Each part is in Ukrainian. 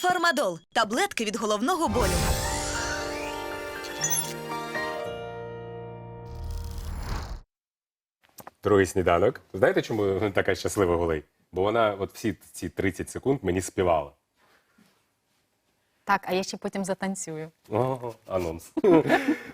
Фармадол таблетки від головного болю. Другий сніданок. Знаєте, чому така щаслива голий? Бо вона от всі ці 30 секунд мені співала. Так, а я ще потім затанцюю. Ого, анонс.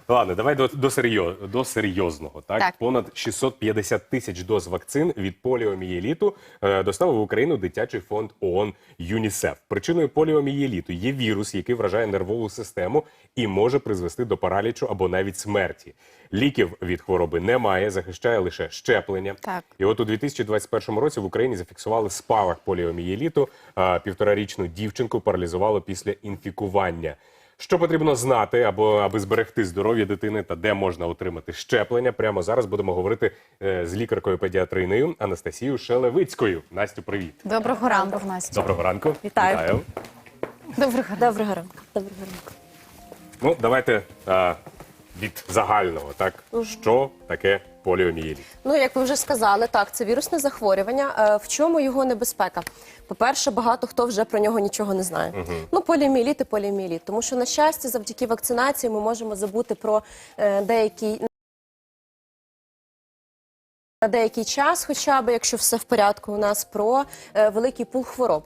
Ладно, давай до, до, серйоз, до серйозного. Так? Так. Понад 650 тисяч доз вакцин від поліомієліту е, доставив в Україну дитячий фонд ООН ЮНІСЕФ. Причиною поліомієліту є вірус, який вражає нервову систему і може призвести до паралічу або навіть смерті. Ліків від хвороби немає, захищає лише щеплення. Так. І от у 2021 році в Україні зафіксували спалах поліомієліту. А півторарічну дівчинку паралізувало після інфікування. Що потрібно знати, або аби зберегти здоров'я дитини та де можна отримати щеплення? Прямо зараз будемо говорити е, з лікаркою педіатринею Анастасією Шелевицькою. Настю, привіт. Доброго ранку, Настя. Доброго ранку. Вітаю. Доброго ранку. Доброго ранку. Доброго ранку. Ну, давайте а, від загального. Так, що таке поліомієліт? Ну, як ви вже сказали, так, це вірусне захворювання. Е, В чому його небезпека? По-перше, багато хто вже про нього нічого не знає. Ну, поліомієліт і поліомієліт. Тому що, на щастя, завдяки вакцинації ми можемо забути про е, деякий. На деякий час, хоча б, якщо все в порядку, у нас про е, великий пул хвороб.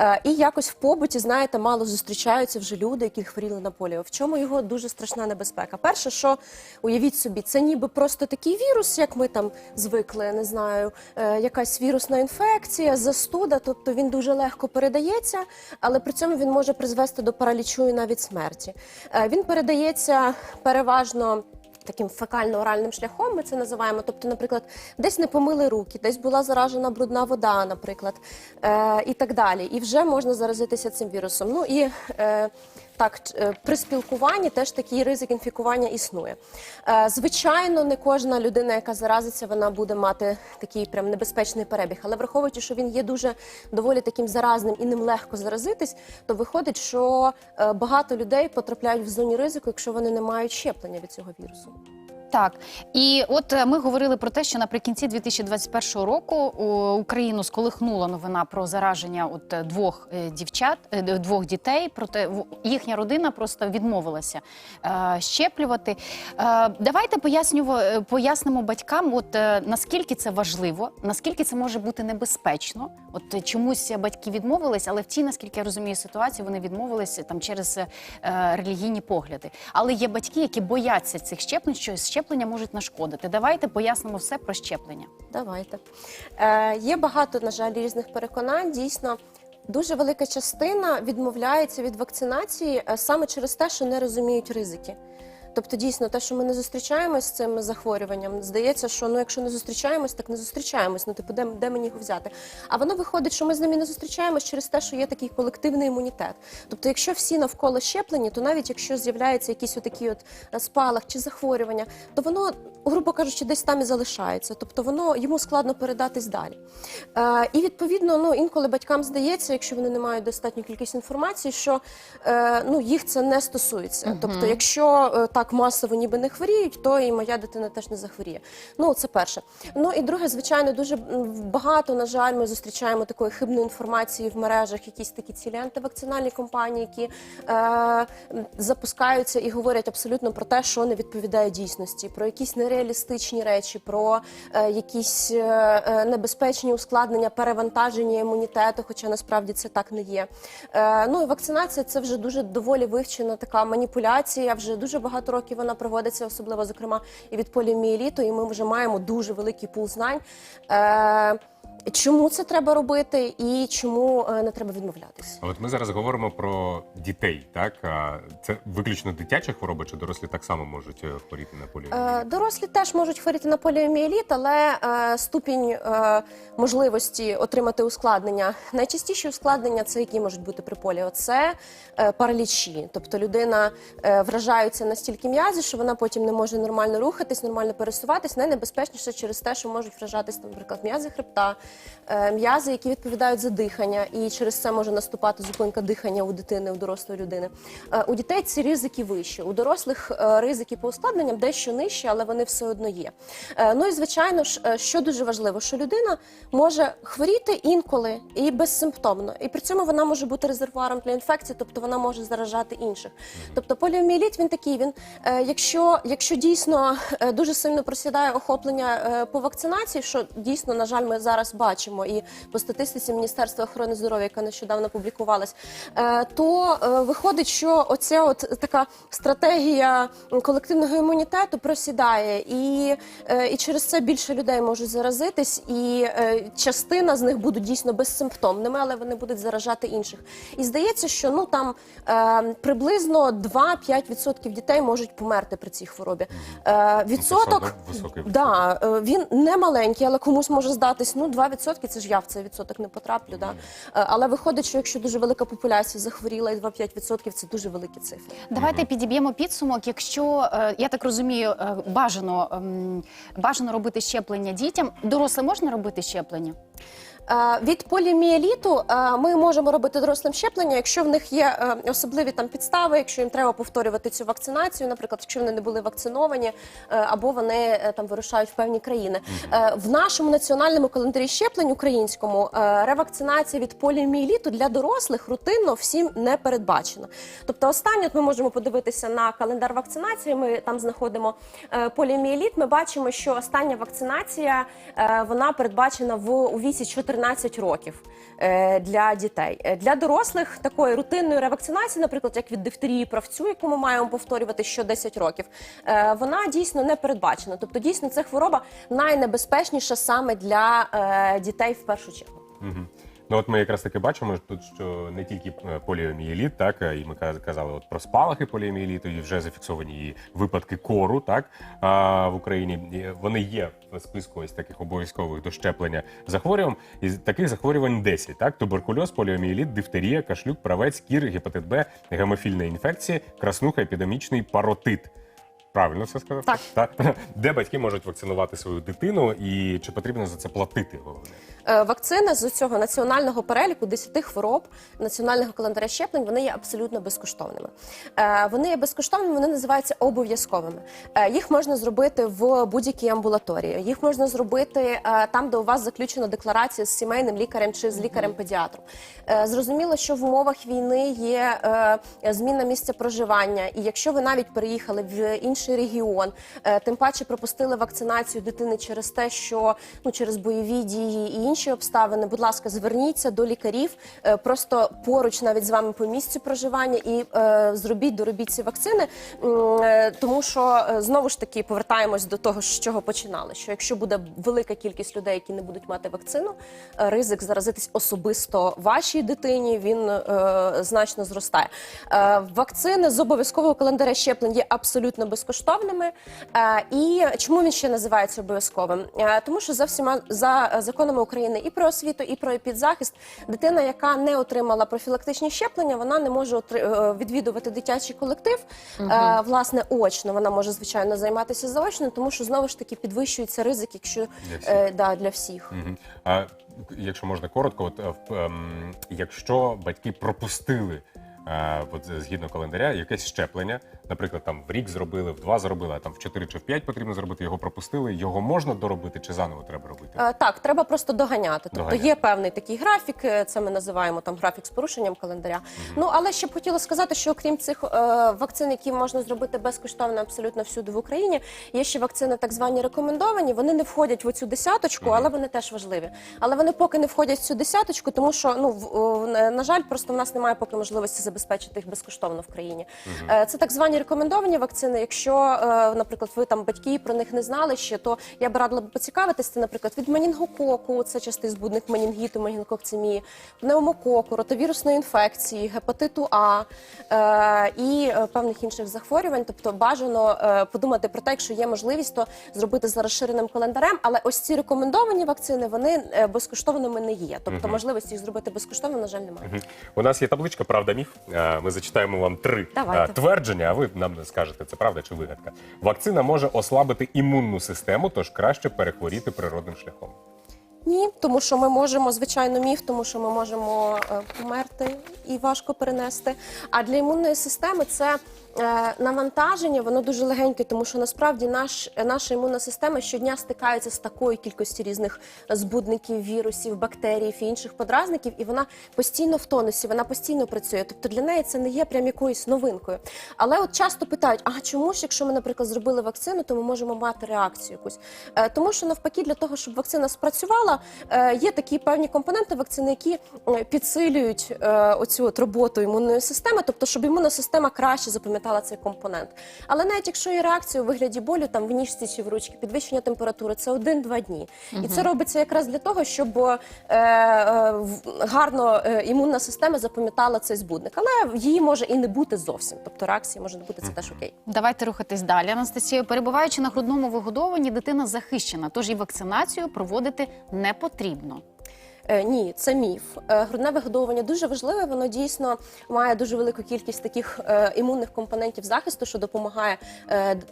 Е, і якось в побуті, знаєте, мало зустрічаються вже люди, які хворіли на поліо. В чому його дуже страшна небезпека? Перше, що уявіть собі, це ніби просто такий вірус, як ми там звикли, не знаю, е, якась вірусна інфекція, застуда, тобто він дуже легко передається, але при цьому він може призвести до паралічу і навіть смерті. Він передається переважно таким фекально-оральним шляхом, ми це називаємо. Тобто, наприклад, десь не помили руки, десь була заражена брудна вода, наприклад, е, і так далі. І вже можна заразитися цим вірусом. Ну і е, так, е, при спілкуванні теж такий ризик інфікування існує. Е, звичайно, не кожна людина, яка заразиться, вона буде мати такий прям небезпечний перебіг. Але враховуючи, що він є дуже доволі таким заразним і ним легко заразитись, то виходить, що е, багато людей потрапляють в зоні ризику, якщо вони не мають щеплення від цього вірусу. Так, і от е, ми говорили про те, що наприкінці 2021 року Україну сколихнула новина про зараження от е, двох е, дівчат, двох дітей. Проте їхня родина просто відмовилася щеплювати. Давайте пояснимо батькам, от наскільки це важливо, наскільки це може бути небезпечно. От чомусь батьки відмовились, але в цій, наскільки я розумію ситуацію, вони відмовилися там через релігійні погляди. Але є батьки, які бояться цих щеплень, що щеплення можуть нашкодити. Давайте пояснимо все про щеплення. Давайте. Е, є багато, на жаль, різних переконань. Дійсно, дуже велика частина відмовляється від вакцинації е, саме через те, що не розуміють ризики. Тобто, дійсно, те, що ми не зустрічаємось з цим захворюванням, здається, що ну, якщо не зустрічаємось, так не зустрічаємось. Ну, типу, де, де мені його взяти? А воно виходить, що ми з ними не зустрічаємось через те, що є такий колективний імунітет. Тобто, якщо всі навколо щеплені, то навіть якщо з'являється якийсь отакий от спалах чи захворювання, то воно, грубо кажучи, десь там і залишається. Тобто воно йому складно передатись далі. Е, і відповідно, ну інколи батькам здається, якщо вони не мають достатню кількість інформації, що е, ну їх це не стосується. Тобто, якщо е, так масово ніби не хворіють, то і моя дитина теж не захворіє. Ну це перше. Ну і друге, звичайно, дуже багато, на жаль, ми зустрічаємо такої хибної інформації в мережах, якісь такі цілі антивакцинальні компанії, які е, запускаються і говорять абсолютно про те, що не відповідає дійсності, про якісь нереалістичні речі, про е, якісь е, е, небезпечні ускладнення, перевантаження імунітету, хоча насправді це так не є. Е, ну і вакцинація це вже дуже доволі вивчена така маніпуляція. Вже дуже багато років вона проводиться, особливо зокрема і від поліомієліту, і ми вже маємо дуже великий пул знань. Е, Чому це треба робити і чому е, не треба відмовлятись? А От ми зараз говоримо про дітей, так? Це виключно дитяча хвороба, чи дорослі так само можуть е, хворіти на? Е, Дорослі теж можуть хворіти на поліомієліт, але ступінь можливості отримати ускладнення. Найчастіші ускладнення це які можуть бути при поліо. Це паралічі. Тобто людина вражається настільки м'язі, що вона потім не може нормально рухатись, нормально пересуватись. Найнебезпечніше через те, що можуть вражатись, наприклад, м'язи хребта, м'язи, які відповідають за дихання, і через це може наступати зупинка дихання у дитини, у дорослої людини. Е, У дітей ці ризики вищі. У дорослих е, ризики по ускладненням дещо нижчі, але вони все одно є. Е, Ну і звичайно ж, е, що дуже важливо, що людина може хворіти інколи і безсимптомно, і при цьому вона може бути резервуаром для інфекції, тобто вона може заражати інших. Тобто поліоміеліт він такий. Він, е, якщо, якщо дійсно е, дуже сильно просідає охоплення е, по вакцинації, що дійсно, на жаль, ми зараз бачимо, і по статистиці Міністерства охорони здоров'я, яка нещодавно публікувалась, е, то е, виходить, що оця от така стратегія колективного імунітету просідає, і, е, і через це більше людей можуть заразитись, і частина з них будуть дійсно безсимптомними, але вони будуть заражати інших. І здається, що ну там приблизно 2-5% дітей можуть померти при цій хворобі. Відсоток одно високий да, він не маленький, але комусь може здатись. Ну 2% це ж я в цей відсоток не потраплю. Да? Е, але виходить, що якщо дуже велика популяція захворіла, і 2-5% це дуже великі цифри. Давайте підіб'ємо підсумок. Якщо е, я так розумію, е, бажано ем, бажано робити щеплення дітям. Дорослим можна робити щеплення? Від поліміеліту ми можемо робити дорослим щеплення, якщо в них є е, особливі там підстави, якщо їм треба повторювати цю вакцинацію, наприклад, якщо вони не були вакциновані е, або вони е, там вирушають в певні країни. В нашому національному календарі щеплень українському ревакцинація від поліоміеліту для дорослих рутинно всім не передбачена. Тобто, останнє ми можемо подивитися на календар вакцинації. Ми там знаходимо поліоміеліт. Ми бачимо, що остання вакцинація вона передбачена в у віці 14 років е, для дітей. Е, Для дорослих такої рутинної ревакцинації, наприклад, як від дифтерії правцю, яку ми маємо повторювати що 10 років, е, вона дійсно не передбачена. Тобто, дійсно, це хвороба найнебезпечніша саме для дітей в першу чергу. Мгм. Ну от ми якраз таки бачимо тут, що не тільки е, поліомієліт, так е, і ми казали от про спалахи поліомієліту, і вже зафіксовані і випадки кору, так а, в Україні. Вони є в списку ось таких обов'язкових до щеплення захворювань. І таких захворювань 10, так: туберкульоз, поліомієліт, дифтерія, кашлюк, правець, кір, гепатит Б, гемофільна інфекція, краснуха, епідемічний паротит. Правильно все сказав? Так. так. Де батьки можуть вакцинувати свою дитину, і чи потрібно за це платити головне? Е, Вакцини з цього національного переліку 10 хвороб національного календаря щеплень вони є абсолютно безкоштовними. Е, Вони є безкоштовними, вони називаються обов'язковими. Е, Їх можна зробити в будь-якій амбулаторії. Їх можна зробити там, де у вас заключена декларація з сімейним лікарем чи з лікарем-педіатром. Зрозуміло, що в умовах війни є зміна місця проживання, і якщо ви навіть переїхали в інший регіон, тим паче пропустили вакцинацію дитини через те, що ну через бойові дії і інші обставини, будь ласка, зверніться до лікарів е, просто поруч навіть з вами по місцю проживання і е, зробіть, доробіть ці вакцини, е, тому що знову ж таки повертаємось до того, з чого починали. Що якщо буде велика кількість людей, які не будуть мати вакцину, ризик заразитись особисто вашій дитині він значно зростає. Вакцини з обов'язкового календаря щеплень є абсолютно безкоштовними. І чому він ще називається обов'язковим? Тому що за всіма за законами України і про освіту, і про підзахист, дитина, яка не отримала профілактичні щеплення, вона не може е, відвідувати дитячий колектив. Е, власне, очно вона може звичайно займатися заочно, тому що знову ж таки підвищується ризик, якщо Для всіх. е, да, для всіх. А якщо можна коротко, от ем, якщо батьки пропустили. От згідно календаря, якесь щеплення, наприклад, там в рік зробили, в два зробили, а там в чотири чи в п'ять потрібно зробити. Його пропустили. Його можна доробити чи заново треба робити? Е, Так, треба просто доганяти. Тобто Доганяти. є певний такий графік, е, це ми називаємо там графік з порушенням календаря. Ну але ще б хотіла сказати, що окрім цих е, вакцин, які можна зробити безкоштовно абсолютно всюди в Україні, є ще вакцини, так звані рекомендовані. Вони не входять в оцю десяточку, але вони теж важливі. Але вони поки не входять в цю десяточку, тому що ну в, в- на жаль, просто в нас немає поки можливості забезпечити їх безкоштовно в країні. Е, Це так звані рекомендовані вакцини. Якщо, е, наприклад, ви там батьки про них не знали ще, то я б радила поцікавитися, наприклад, від менінгококу, це частий збудник менінгіту, менінгококцемії, пневмококу, ротовірусної інфекції, гепатиту А е, і е, певних інших захворювань. Тобто бажано е, подумати про те, якщо є можливість, то зробити за розширеним календарем. Але ось ці рекомендовані вакцини вони безкоштовними не є. Тобто можливості їх зробити безкоштовно, на жаль, немає. Мгм. У нас є табличка Правда міф. Ми зачитаємо вам три Давайте. твердження, а ви нам скажете, це правда чи вигадка. Вакцина може ослабити імунну систему, тож краще перехворіти природним шляхом. Ні, тому що ми можемо, звичайно, міф, тому що ми можемо е, померти і важко перенести. А для імунної системи це навантаження, воно дуже легеньке, тому що насправді наш, наша імунна система щодня стикається з такою кількістю різних збудників, вірусів, бактерій і інших подразників, і вона постійно в тонусі, вона постійно працює. Тобто для неї це не є прям якоюсь новинкою. Але от часто питають: а чому ж, якщо ми, наприклад, зробили вакцину, то ми можемо мати реакцію якусь? Е, тому що навпаки, для того, щоб вакцина спрацювала, е, є такі певні компоненти вакцини, які е, підсилюють е, оцю от роботу імунної системи, тобто, щоб імунна система краще запам'ятала цей компонент. Але навіть якщо є реакція у вигляді болю, там в ніжці чи в ручці, підвищення температури, це один-два дні. І це робиться якраз для того, щоб е, е, гарно е, імунна система запам'ятала цей збудник. Але її може і не бути зовсім. Тобто реакції може не бути, це теж окей. Давайте рухатись далі. Анастасія, перебуваючи на грудному вигодовуванні, дитина захищена, тож і вакцинацію проводити не потрібно. Е, Ні, це міф. Е, Грудне вигодовування дуже важливе. Воно дійсно має дуже велику кількість таких е, імунних компонентів захисту, що допомагає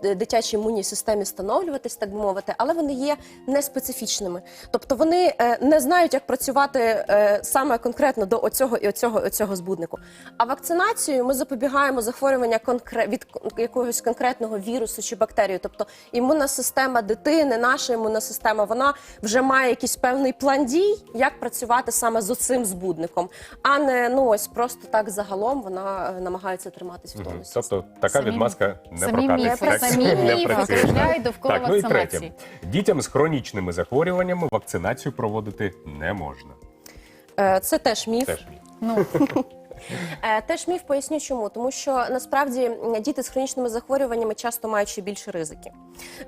дитячій імунній системі становлюватись, так би мовити, але вони є неспецифічними. Тобто вони не знають, як працювати саме конкретно до оцього і оцього, і оцього збуднику. А вакцинацією ми запобігаємо захворювання від якогось конкретного вірусу чи бактерії. Тобто імунна система дитини, наша імунна система, вона вже має якийсь певний план дій, як працювати саме з оцим збудником, а не ну ось просто так загалом вона е, намагається триматись в тому. тонусі. Тобто така Самі- відмазка не самі прокатить. міфи, так? самі Не міфи працює. кружляють довкола Так, ну і вакцинації. третє. Дітям з хронічними захворюваннями вакцинацію проводити не можна. Е, Це теж міф. Теж міф. Ну Теж міф поясню чому, тому що насправді діти з хронічними захворюваннями часто мають ще більше ризики.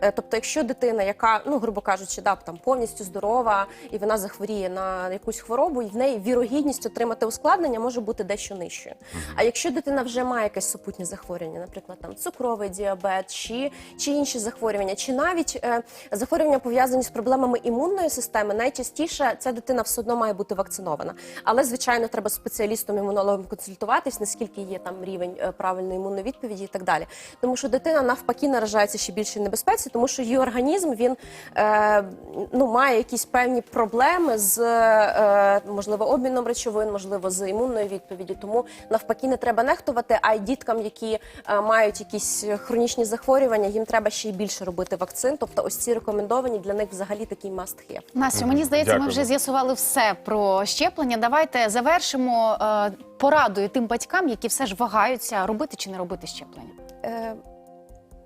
Е, Тобто, якщо дитина, яка, ну грубо кажучи, да, там повністю здорова і вона захворіє на якусь хворобу, і в неї вірогідність отримати ускладнення може бути дещо нижчою. А якщо дитина вже має якесь супутнє захворювання, наприклад, там цукровий діабет чи, чи інші захворювання, чи навіть е, захворювання пов'язані з проблемами імунної системи, найчастіше ця дитина все одно має бути вакцинована. Але звичайно, треба спеціалістом імунологом консультуватись, наскільки є там рівень е, правильної імунної відповіді і так далі. Тому що дитина навпаки наражається ще більше небезпеці, тому що її організм він е, ну має якісь певні проблеми з е, можливо обміном речовин, можливо, з імунною відповіді. Тому навпаки не треба нехтувати. А й діткам, які е, мають якісь хронічні захворювання, їм треба ще й більше робити вакцин. Тобто, ось ці рекомендовані для них взагалі такий must have. Настю, мені здається, ми вже з'ясували все про щеплення. Давайте завершимо е, порадою тим батькам, які все ж вагаються, робити чи не робити щеплення. Е,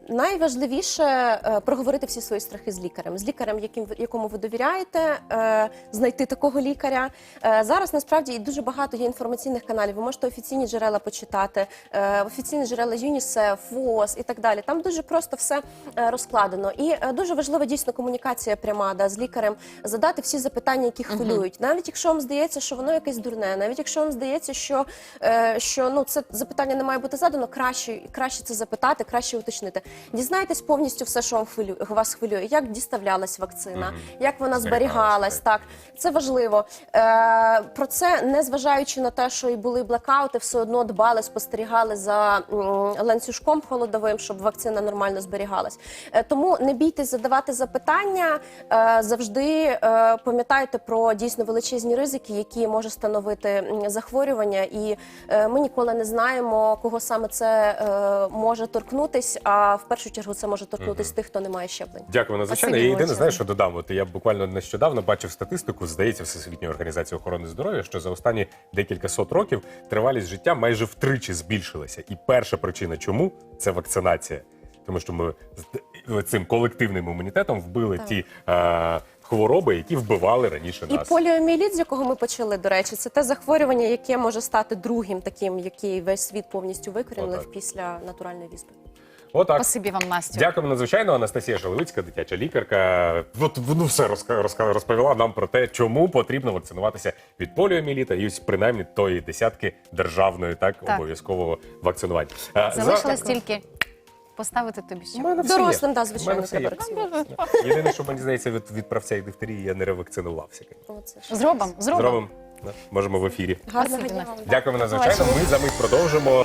Найважливіше е, проговорити всі свої страхи з лікарем, з лікарем, яким якому ви довіряєте, е, знайти такого лікаря. Е, Зараз насправді і дуже багато є інформаційних каналів. Ви можете офіційні джерела почитати, офіційні джерела ЮНІСЕФ, ВООЗ і так далі. Там дуже просто все розкладено. І дуже важлива дійсно комунікація пряма да, з лікарем, задати всі запитання, які хвилюють. Навіть якщо вам здається, що воно якесь дурне, навіть якщо вам здається, що, що ну це запитання не має бути задано, краще, краще це запитати, краще уточнити. Дізнайтесь повністю все, що вам хвилює, вас хвилює, як діставлялась вакцина, як вона Зберігалась. Так, це важливо. Е, про це, незважаючи на те, що і були блекаути, все одно дбали, спостерігали за ланцюжком холодовим, щоб вакцина нормально зберігалась. Е, тому не бійтесь задавати запитання. Е, завжди е, пам'ятайте про дійсно величезні ризики, які може становити захворювання. І е, ми ніколи не знаємо, кого саме це е, може торкнутись. А в першу чергу це може торкнутись тих, хто не має щеплень. Дякую надзвичайно. Я єдине знаю, що додам. От я буквально нещодавно бачив статистику, здається, Всесвітньої організації охорони здоров'я, що за останні декілька сот років тривалість життя майже втричі збільшилася. І перша причина, чому це вакцинація, тому що ми цим колективним імунітетом вбили Так. ті е, хвороби, які вбивали раніше І нас. поліоміеліт, з якого ми почали, до речі, це те захворювання, яке може стати другим таким, який весь світ повністю викорінив після натуральної віспи. Отак. Спасибі вам, Настю. Дякуємо надзвичайно. Анастасія Шалевицька, дитяча лікарка. От ну все розповіла нам про те, чому потрібно вакцинуватися від поліоміеліта і ось принаймні тої десятки державної, так, Так. обов'язкового вакцинування. За- Залишилось тільки поставити тобі ще. Дорослим, да, звичайно, треба Єдине, що мені здається, від, від правця і дифтерії я не ревакцинувався. Зробимо, зробимо. Да, Можемо в ефірі. Гарного дня Дякуємо надзвичайно. Ми за мить продовжимо.